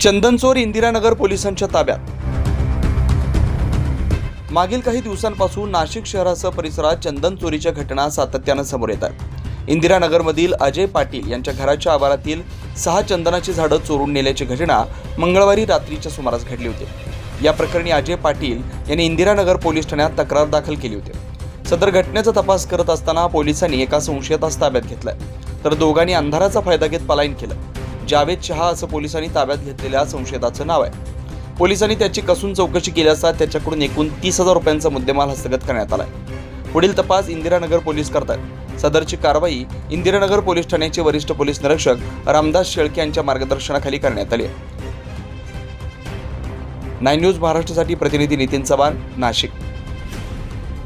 चंदनचोर इंदिरानगर पोलिसांच्या ताब्यात. मागील काही दिवसांपासून नाशिक शहरासह परिसरात चंदन चोरीच्या घटना सातत्यानं समोर येत आहेत. इंदिरानगरमधील अजय पाटील यांच्या घराच्या आवारातील सहा चंदनाची झाडं चोरून नेल्याची घटना मंगळवारी रात्रीच्या सुमारास घडली होती. या प्रकरणी अजय पाटील यांनी इंदिरानगर पोलीस ठाण्यात तक्रार दाखल केली होती. सदर घटनेचा तपास करत असताना पोलिसांनी एका संशयितास ताब्यात घेतलाय. तर दोघांनी अंधाराचा फायदा घेत पलायन केलं जावेद शहा असं पोलिसांनी ताब्यात घेतलेल्या संशयिताचं नाव आहे. पोलिसांनी त्याची कसून चौकशी केली असता त्याच्याकडून एकूण तीस हजार रुपयांचा मुद्देमाल हस्तगत करण्यात आलाय. पुढील तपास इंदिरानगर पोलीस करतात. सदरची कारवाई इंदिरानगर पोलीस ठाण्याचे वरिष्ठ पोलीस निरीक्षक रामदास शेळके यांच्या मार्गदर्शनाखाली करण्यात आली आहे. नाईन न्यूज महाराष्ट्रासाठी प्रतिनिधी नितीन चव्हाण नाशिक.